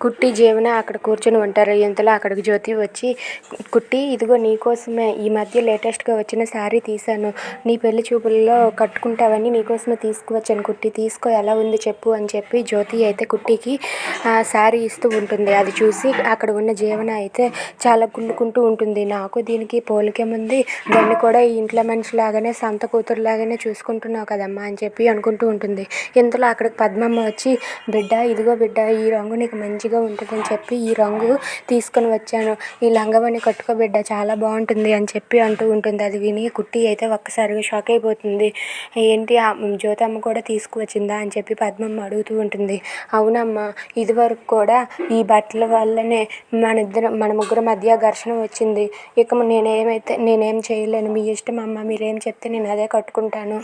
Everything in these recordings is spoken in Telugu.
కుట్టి జీవన అక్కడ కూర్చొని ఉంటారు. ఇంతలో అక్కడికి జ్యోతి వచ్చి కుట్టి ఇదిగో నీకోసమే ఈ మధ్య లేటెస్ట్గా వచ్చిన శారీ తీశాను. నీ పెళ్ళి చూపుల్లో కట్టుకుంటావని నీకోసమే తీసుకువచ్చాను. కుట్టి తీసుకో ఎలా ఉంది చెప్పు అని చెప్పి జ్యోతి అయితే కుట్టికి ఆ శారీ ఇస్తూ ఉంటుంది. అది చూసి అక్కడ ఉన్న జీవన అయితే చాలా గుండుకుంటూ ఉంటుంది. నాకు దీనికి పోలికేముంది దాన్ని కూడా ఈ ఇంట్లో మనిషి లాగానే సంత కూతురు లాగానే చూసుకుంటున్నావు కదమ్మా అని చెప్పి అనుకుంటూ ఉంటుంది. ఇంతలో అక్కడికి పద్మమ్మ వచ్చి బిడ్డ ఇదిగో బిడ్డ ఈ రంగు నీకు మంచిగా ఉంటుందని చెప్పి ఈ రంగు తీసుకొని వచ్చాను. ఈ లంగావాణి కట్టుకో బిడ్డ చాలా బాగుంటుంది అని చెప్పి అంటూ ఉంటుంది. అది విని కుట్టి అయితే ఒక్కసారిగా షాక్ అయిపోతుంది. ఏంటి ఆ జ్యోతమ్మ కూడా తీసుకువచ్చిందా అని చెప్పి పద్మమ్మ అడుగుతూ ఉంటుంది. అవునమ్మా ఇదివరకు కూడా ఈ బట్టల వల్లనే మన ఇద్దరం మన ముగ్గురు మధ్య ఘర్షణ వచ్చింది. ఇక నేనేమైతే నేనేం చేయలేను. మీ ఇష్టం అమ్మ మీరేం చెప్తే నేను అదే కట్టుకుంటాను.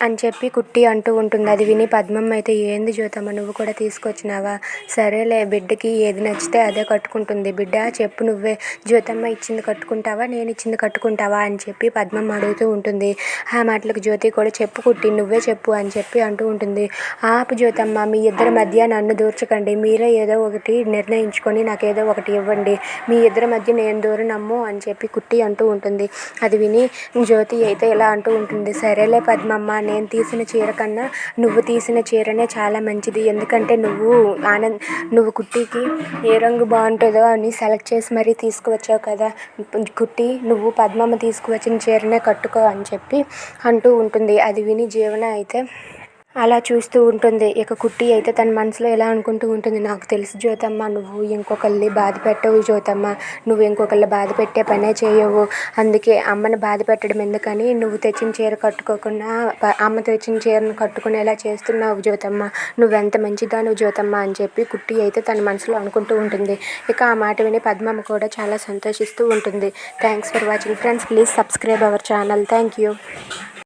అని చెప్పి కుట్టి అంటూ ఉంటుంది. అది విని పద్మమ్మ అయితే ఏంది జ్యోతమ్మ నువ్వు కూడా తీసుకొచ్చినావా? సరేలే బిడ్డకి ఏది నచ్చితే అదే కట్టుకుంటుంది. బిడ్డ చెప్పు నువ్వే. జ్యోతమ్మ ఇచ్చింది కట్టుకుంటావా? నేను ఇచ్చింది కట్టుకుంటావా? అని చెప్పి పద్మమ్మ అడుగుతూ ఉంటుంది. ఆ మాటలకు జ్యోతి కూడా చెప్పు కుట్టి నువ్వే చెప్పు అని చెప్పి అంటూ ఉంటుంది. ఆపు జ్యోతమ్మ మీ ఇద్దరి మధ్య నన్ను దూర్చకండి. మీరే ఏదో ఒకటి నిర్ణయించుకొని నాకు ఏదో ఒకటి ఇవ్వండి. మీ ఇద్దరి మధ్య నేను దూరనమ్ము అని చెప్పి కుట్టి అంటూ ఉంటుంది. అది విని జ్యోతి అయితే ఇలా అంటూ ఉంటుంది. సరేలే పద్మమ్మ నేను తీసిన చీర కన్నా నువ్వు తీసిన చీరనే చాలా మంచిది. ఎందుకంటే నువ్వు ఆనంద్ నువ్వు కుట్టికి ఏ రంగు బాగుంటుందో అని సెలెక్ట్ చేసి మరీ తీసుకువచ్చావు కదా. కుట్టి నువ్వు పద్మమ్మ తీసుకువచ్చిన చీరనే కట్టుకో అని చెప్పి అంటూ ఉంటుంది. అది విని జీవన అయితే అలా చూస్తూ ఉంటుంది. ఇక కుట్టి అయితే తన మనసులో ఎలా అనుకుంటూ ఉంటుంది? నాకు తెలుసు జ్యోతమ్మ నువ్వు ఇంకొకరిని బాధ పెట్టవు జ్యోతమ్మ. నువ్వు ఇంకొకరిని బాధ పెట్టే పనే చేయవు. అందుకే అమ్మని బాధ పెట్టడం ఎందుకని? నువ్వు తెచ్చిన చీర కట్టుకోకుండా అమ్మ తెచ్చిన చీరను కట్టుకునేలా చేస్తున్నావు జ్యోతమ్మ. నువ్వెంత మంచిదాను జ్యోతమ్మ అని చెప్పి కుట్టి అయితే తన మనసులో అనుకుంటూ ఉంటుంది. ఇక ఆ మాట విని పద్మమ్మ కూడా చాలా సంతోషిస్తూ ఉంటుంది. Thanks for watching friends please subscribe our channel thank you